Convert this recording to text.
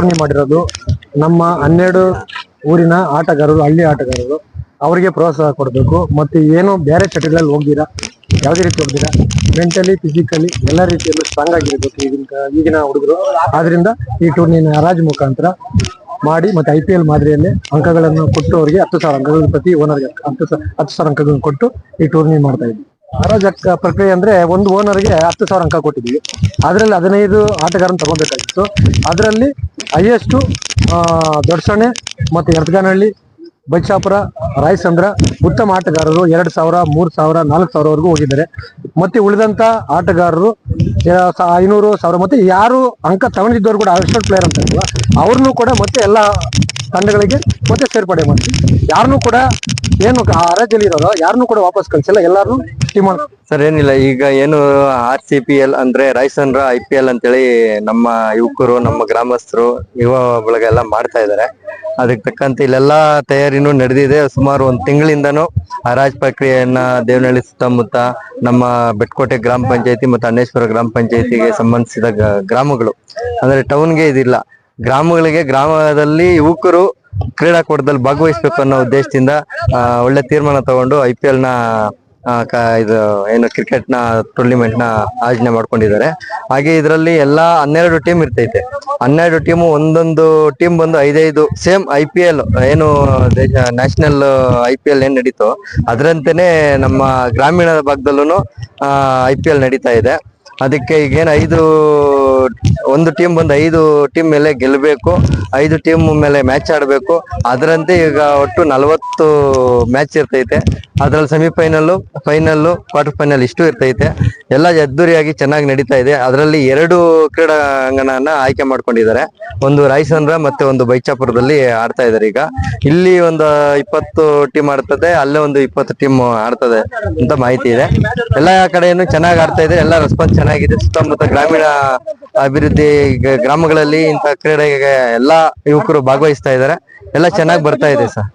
Tourney ಮಾಡಿರೋದು ನಮ್ಮ ಹನ್ನೆರಡು ಊರಿನ ಆಟಗಾರರು, ಹಳ್ಳಿ ಆಟಗಾರರು. ಅವರಿಗೆ ಪ್ರೋತ್ಸಾಹ ಕೊಡಬೇಕು. ಮತ್ತು ಏನು ಬೇರೆ ಚಟಗಳಲ್ಲಿ ಹೋಗ್ದಿರಾ, ಯಾವುದೇ ರೀತಿ ಹೋಗ್ದಿರಾ, ಮೆಂಟಲಿ, ಫಿಸಿಕಲಿ ಎಲ್ಲ ರೀತಿಯಲ್ಲೂ ಸ್ಟ್ರಾಂಗ್ ಆಗಿರಬೇಕು ಈಗಿನ ಈಗಿನ ಹುಡುಗರು. ಆದ್ರಿಂದ ಈ ಟೂರ್ನಿನ ಹರಾಜು ಮುಖಾಂತರ ಮಾಡಿ ಮತ್ತೆ ಐ ಪಿ ಎಲ್ ಮಾದರಿಯಲ್ಲಿ ಅಂಕಗಳನ್ನು ಕೊಟ್ಟು ಅವರಿಗೆ ಹತ್ತು ಸಾವಿರ ಅಂಕಗಳು ಪ್ರತಿ ಓನರ್ಗೆ ಹತ್ತು ಹತ್ತು ಸಾವಿರ ಅಂಕಗಳನ್ನು ಕೊಟ್ಟು ಈ ಟೂರ್ನಿ ಮಾಡ್ತಾ ಇದ್ವಿ. ಹರಾಜು ಪ್ರಕ್ರಿಯೆ ಅಂದ್ರೆ ಒಂದು ಓನರ್ಗೆ ಹತ್ತು ಸಾವಿರ ಅಂಕ ಕೊಟ್ಟಿದ್ವಿ. ಅದರಲ್ಲಿ ಹದಿನೈದು ಆಟಗಾರನ ತಗೋಬೇಕಾಗಿತ್ತು ಅದರಲ್ಲಿ ಹೈಯೆಸ್ಟು ದೊಡ್ಸಣೆ ಮತ್ತು ಎರ್ತ್ಗಾನಹಳ್ಳಿ ಬೈಚಾಪುರ ರಾಯಸಂದ್ರ ಉತ್ತಮ ಆಟಗಾರರು ಎರಡು ಸಾವಿರ, ಮೂರು ಸಾವಿರ, ನಾಲ್ಕು ಸಾವಿರವರೆಗೂ ಹೋಗಿದ್ದಾರೆ. ಮತ್ತೆ ಉಳಿದಂಥ ಆಟಗಾರರು ಐನೂರು ಸಾವಿರ, ಮತ್ತೆ ಯಾರು ಅಂಕ ತಗೊಂಡಿದ್ದವರು ಕೂಡ ಅಸಿಸ್ಟೆಂಟ್ ಪ್ಲೇಯರ್ ಅಂತ ಅವ್ರನ್ನೂ ಕೂಡ ಮತ್ತೆ ಎಲ್ಲ ತಂಡಗಳಿಗೆ ಮತ್ತೆ ಸೇರ್ಪಡೆ ಮಾಡ್ತೀವಿ. ಯಾರನ್ನೂ ಕೂಡ ಏನು ಹರಾಜಲ್ಲಿ ಇರೋದು ಯಾರನ್ನು ಕೂಡ ವಾಪಸ್ ಕಳಿಸಿಲ್ಲ ಎಲ್ಲಾರು ಟೀಮ್ ಸರ್, ಏನಿಲ್ಲ, ಈಗ ಏನು ಆರ್ ಸಿ ಪಿ ಎಲ್ ಅಂದ್ರೆ ರಾಯಸನ್ರ ಐ ಪಿ ಎಲ್ ಅಂತೇಳಿ ನಮ್ಮ ಯುವಕರು, ನಮ್ಮ ಗ್ರಾಮಸ್ಥರು, ಯುವ ಬಳಗ ಎಲ್ಲ ಮಾಡ್ತಾ ಇದ್ದಾರೆ. ಅದಕ್ಕೆ ತಕ್ಕಂತೆ ಇಲ್ಲೆಲ್ಲ ತಯಾರಿನೂ ನಡೆದಿದೆ. ಸುಮಾರು ಒಂದು ತಿಂಗಳಿಂದನೂ ಹರಾಜ್ ಪ್ರಕ್ರಿಯೆಯನ್ನ ದೇವನಹಳ್ಳಿ ಸುತ್ತಮುತ್ತ ನಮ್ಮ ಬೆಟ್ಕೋಟೆ ಗ್ರಾಮ ಪಂಚಾಯತಿ ಮತ್ತು ಅನ್ನೇಶ್ವರ ಗ್ರಾಮ ಪಂಚಾಯತಿಗೆ ಸಂಬಂಧಿಸಿದ ಗ್ರಾಮಗಳು. ಅಂದ್ರೆ ಟೌನ್ಗೆ ಇದಿಲ್ಲ. ಗ್ರಾಮಗಳಿಗೆ, ಗ್ರಾಮದಲ್ಲಿ ಯುವಕರು ಕ್ರೀಡಾಕೂಟದಲ್ಲಿ ಭಾಗವಹಿಸಬೇಕು ಅನ್ನೋ ಉದ್ದೇಶದಿಂದ ಒಳ್ಳೆ ತೀರ್ಮಾನ ತಗೊಂಡು ಐ ಪಿ ಎಲ್ನ ಇದು, ಏನು ಕ್ರಿಕೆಟ್ನ ಟೂರ್ನಿಮೆಂಟ್ನ ಆಯೋಜನೆ ಮಾಡ್ಕೊಂಡಿದ್ದಾರೆ. ಹಾಗೆ ಇದರಲ್ಲಿ ಎಲ್ಲಾ ಹನ್ನೆರಡು ಟೀಮ್ ಇರ್ತೈತೆ. ಹನ್ನೆರಡು ಟೀಮು ಒಂದೊಂದು ಟೀಮ್ ಬಂದು ಐದೈದು, ಸೇಮ್ ಐ ಪಿ ಎಲ್ ಏನು, ದೇಶ, ನ್ಯಾಷನಲ್ ಐ ಪಿ ಎಲ್ ಏನ್ ನಡೀತೋ, ಅದರಂತೆನೆ ನಮ್ಮ ಗ್ರಾಮೀಣ ಭಾಗದಲ್ಲೂ ಐ ಪಿ ಎಲ್ ನಡೀತಾ ಇದೆ. ಅದಕ್ಕೆ ಈಗೇನು ಐದು, ಒಂದು ಟೀಮ್ ಬಂದು ಐದು ಟೀಮ್ ಮೇಲೆ ಗೆಲ್ಲಬೇಕು ಐದು ಟೀಮ್ ಮೇಲೆ ಮ್ಯಾಚ್ ಆಡಬೇಕು. ಅದರಂತೆ ಈಗ ಒಟ್ಟು ನಲವತ್ತು ಮ್ಯಾಚ್ ಇರ್ತೈತೆ. ಅದ್ರಲ್ಲಿ ಸೆಮಿಫೈನಲ್ಲು ಫೈನಲ್ಲು ಕ್ವಾರ್ಟರ್ ಫೈನಲ್ ಇಷ್ಟು ಇರ್ತೈತೆ. ಎಲ್ಲ ಅದ್ದೂರಿಯಾಗಿ ಚೆನ್ನಾಗಿ ನಡೀತಾ ಇದೆ. ಅದರಲ್ಲಿ ಎರಡು ಕ್ರೀಡಾಂಗಣನ ಆಯ್ಕೆ ಮಾಡ್ಕೊಂಡಿದ್ದಾರೆ. ಒಂದು ರಾಯಸಂದ್ರ ಮತ್ತೆ ಒಂದು ಬೈಚಾಪುರದಲ್ಲಿ ಆಡ್ತಾ ಇದ್ದಾರೆ ಈಗ. ಇಲ್ಲಿ ಒಂದು ಇಪ್ಪತ್ತು ಟೀಮ್ ಆಡ್ತದೆ, ಅಲ್ಲೇ ಒಂದು ಇಪ್ಪತ್ತು ಟೀಮ್ ಆಡ್ತದೆ ಅಂತ ಮಾಹಿತಿ ಇದೆ. ಎಲ್ಲ ಕಡೆಯನ್ನು ಚೆನ್ನಾಗಿ ಆಡ್ತಾ ಇದೆ. ಎಲ್ಲ ರೆಸ್ಪಾನ್ಸ್ ಚೆನ್ನಾಗಿದೆ. ಸುತ್ತಮುತ್ತ ಗ್ರಾಮೀಣ ಅಭಿವೃದ್ಧಿ ಗ್ರಾಮಗಳಲ್ಲಿ ಇಂಥ ಕ್ರೀಡೆಗೆ ಎಲ್ಲಾ ಯುವಕರು ಭಾಗವಹಿಸ್ತಾ ಇದ್ದಾರೆ. ಎಲ್ಲ ಚೆನ್ನಾಗಿ ಬರ್ತಾ ಇದೆ, ಸರ್.